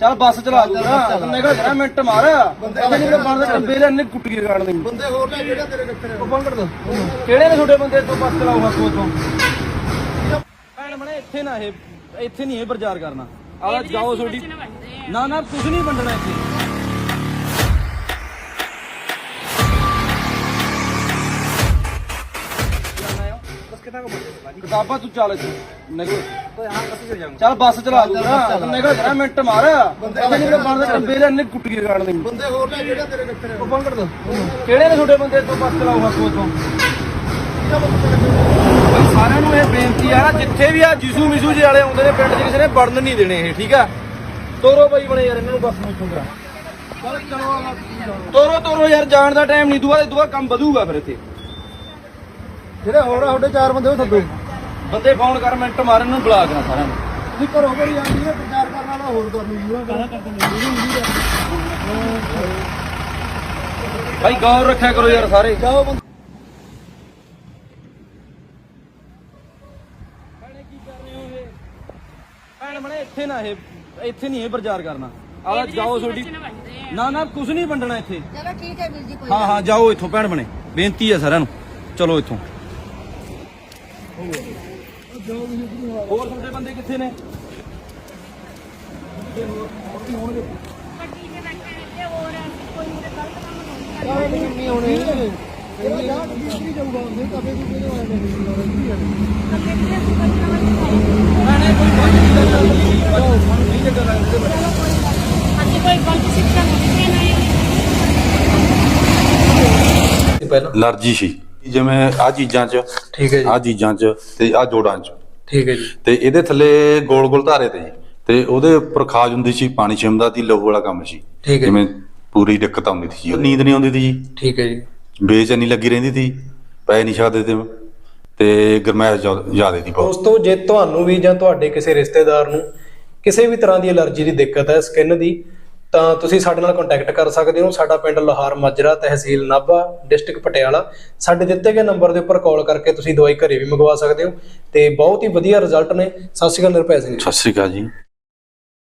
ਚੱਲ ਬੱਸ ਚਲਾ ਦੂਗਾ। ਨਿਕਲ ਜਾ ਮਿੰਟ ਮਾਰ। ਬੰਦੇ ਨਹੀਂ ਬਣਦੇ ਟੱਬੇ ਦੇ ਇੰਨੇ ਕੁੱਟ ਕੇ ਗਾੜਦੇ ਬੰਦੇ ਹੋਰ ਲੈ ਜਿਹੜਾ ਤੇਰੇ ਕਿੱਥੇ ਉਹ ਬੰਦ ਕਰ ਦੋ। ਕਿਹੜੇ ਨੇ ਤੁਹਾਡੇ ਬੰਦੇ? ਤੋਂ ਬੱਸ ਚਲਾਓ ਹੱਥੋਂ ਤੋਂ ਭੈਣ ਬਣੇ ਇੱਥੇ ਨਾ ਇਹ ਇੱਥੇ ਨਹੀਂ ਇਹ ਪ੍ਰਚਾਰ ਕਰਨਾ। ਆਹ ਜਾਓ ਤੁਹਾਡੀ ਨਾ ਨਾ ਕੁਝ ਨਹੀਂ ਵੰਡਣਾ ਇੱਥੇ। ਕਿਤਾਬਾਂ ਤੂੰ ਚੱਲ ਇੱਥੇ। ਨਿਕਲ ਚੱਲ ਬੱਸ ਚਲਾ ਦੂਗਾ। ਨਿਕਲ ਜਾ ਮਿੰਟ ਮਾਰ। ਬੰਦੇ ਨਹੀਂ ਬਣਦੇ ਟੱਬੇ ਦੇ ਇੰਨੇ ਕੁੱਟ ਕੇ ਗਾੜਦੇ ਬੰਦੇ ਹੋਰ ਲੈ ਜਿਹੜਾ ਤੇਰੇ ਕਿੱਥੇ ਉਹ ਬੰਦ ਕਰ ਦੋ। ਕਿਹੜੇ ਨੇ ਤੁਹਾਡੇ ਬੰਦੇ? ਤੋਂ ਬੱਸ ਚਲਾਓ ਹੱਥੋਂ ਤੋਂ ਸਾਰਿਆਂ ਨੂੰ ਇਹ ਬੇਨਤੀ ਆ ਨਾ ਜਿੱਥੇ ਵੀ ਆ ਜਿਸੂ ਮਿਸੂ ਜੀ ਵਾਲੇ ਆਉਂਦੇ ਨੇ ਪਿੰਡ 'ਚ ਕਿਸੇ ਨੇ ਵੜਨ ਨਹੀਂ ਦੇਣੇ ਇਹ ਠੀਕ ਆ? ਤੋਰੋ ਬਈ ਬਣੇ ਯਾਰ ਇਹਨਾਂ ਨੂੰ ਬੱਸ ਨੂੰ ਕਰਾ। ਤੋਰੋ ਤੋਰੋ ਯਾਰ ਜਾਣ ਦਾ ਟਾਈਮ ਨਹੀਂ ਦੂਆ ਦੂਆ ਕੰਮ ਵਧੂਗਾ ਫਿਰ ਇੱਥੇ। ਜਿਹੜੇ ਹੋਰ ਆ ਤੁਹਾਡੇ ਚਾਰ ਬੰਦੇ ਉਹ ਸੱਦੋ। ਬੰਦੇ ਫੋਨ ਕਰ ਮਿੰਟ ਮਾਰਨ ਨੂੰ ਬੁਲਾ ਕਰਾਂ ਸਾਰਿਆਂ ਨੂੰ। ਤੁਸੀਂ ਘਰੋਂ ਘਰੀ ਆਉਂਦੀ ਹੈ ਪ੍ਰਚਾਰ ਕਰਨ ਵਾਲਾ ਹੋਰ ਕਰ ਲੂ ਜੂਗਾ ਕਰਾ ਭਾਈ ਗੌਰ ਰੱਖਿਆ ਕਰੋ ਯਾਰ ਸਾਰੇ। ਜਾਓ ਬੰਦੇ। ਭੈਣ ਬਣੇ ਇੱਥੇ ਨਾ ਇਹ ਇੱਥੇ ਨਹੀਂ ਇਹ ਪ੍ਰਚਾਰ ਕਰਨਾ। ਆਹ ਜਾਓ ਤੁਹਾਡੀ ਨਾ ਨਾ ਕੁਝ ਨਹੀਂ ਵੰਡਣਾ ਇੱਥੇ। ਚਲੋ ਠੀਕ ਹੈ ਵੀਰ ਜੀ ਕੋਈ ਹਾਂ ਹਾਂ ਜਾਓ ਇੱਥੋਂ ਭੈਣ ਬਣੇ। ਬੇਨਤੀ ਹੈ ਸਾਰਿਆਂ ਨੂੰ। ਚਲੋ ਇੱਥੋਂ। ਹੋਰ ਤੁਹਾਡੇ ਬੰਦੇ ਕਿੱਥੇ ਨੇ? ਨਹੀਂ ਆਉਣੇ ਇਹ ਜਾ ਕਿੱਥੇ ਜਾਊਗਾ ਉਹਦੇ ਕਬੇ ਨੂੰ ਕਿਹਦੇ ਵਾਲੇ ਭੈਣੇ ਕੋਈ ਗੱਲ ਨਹੀਂ ਜਾਓ ਸਾਨੂੰ ਨਹੀਂ ਜਗ੍ਹਾ ਲੱਗਦੇ ਹਾਂਜੀ ਕੋਈ ਗਲਤ ਸਿੱਖਿਆ ਨਹੀਂ ਦੇਣਾ ਪਹਿਲਾਂ ਅਲਰਜੀ ਸੀ। ਜਿਵੇਂ ਆ ਚੀਜ਼ਾਂ 'ਚ ਠੀਕ ਹੈ ਜੀ। ਆ ਚੀਜ਼ਾਂ 'ਚ ਤੇ ਆ ਜੋੜਾਂ 'ਚ। ਠੀਕ ਹੈ ਜੀ। ਤੇ ਇਹਦੇ ਥੱਲੇ ਗੋਲ ਗੋਲ ਧਾਰੇ ਤੇ ਜੀ। ਤੇ ਉਹਦੇ ਉੱਪਰ ਖਾਜ ਹੁੰਦੀ ਸੀ ਪਾਣੀ ਛਿਮਦਾ ਸੀ ਲਹੂ ਵਾਲਾ ਕੰਮ ਸੀ। ਠੀਕ ਹੈ। ਜਿਵੇਂ ਪੂਰੀ ਦਿੱਕਤ ਆਉਂਦੀ ਸੀ ਜੀ। ਨੀਂਦ ਨਹੀਂ ਆਉਂਦੀ ਸੀ ਜੀ। ਠੀਕ ਹੈ ਜੀ। ਬੇਚੈਨੀ ਲੱਗੀ ਰਹਿੰਦੀ ਸੀ। ਪੈ ਨਹੀਂ ਸਕਦੇ ਤੇ ਤੇ ਗਰਮੈਸ਼ ਜ਼ਿਆਦਾ ਦੀ ਬਹੁਤ। ਦੋਸਤੋ ਜੇ ਤੁਹਾਨੂੰ ਵੀ ਜਾਂ ਤੁਹਾਡੇ ਕਿਸੇ ਰਿਸ਼ਤੇਦਾਰ ਨੂੰ ਕਿਸੇ ਵੀ ਤਰ੍ਹਾਂ ਦੀ ਅਲਰਜੀ ਦੀ ਦਿੱਕਤ ਹੈ ਸਕਿਨ ਦੀ ਤਾਂ ਤੁਸੀਂ ਸਾਡੇ ਨਾਲ ਕੰਟੈਕਟ ਕਰ ਸਕਦੇ ਹੋ। ਸਾਡਾ ਪਿੰਡ ਲੋਹਾਰ ਮਾਜਰਾ, ਤਹਿਸੀਲ ਨਾਭਾ ਡਿਸਟ੍ਰਿਕਟ ਪਟਿਆਲਾ। ਸਾਡੇ ਦਿੱਤੇ ਗਏ ਨੰਬਰ ਦੇ ਉੱਪਰ ਕਾਲ ਕਰਕੇ ਤੁਸੀਂ ਦਵਾਈ ਘਰੇ ਵੀ ਮੰਗਵਾ ਸਕਦੇ ਹੋ। ਤੇ ਬਹੁਤ ਹੀ ਵਧੀਆ ਰਿਜ਼ਲਟ ਨੇ। ਸਤਿ ਸ਼੍ਰੀ ਅਕਾਲ ਨਿਰਭੈ ਸਿੰਘ ਜੀ। ਸਤਿ ਸ੍ਰੀ ਅਕਾਲ ਜੀ।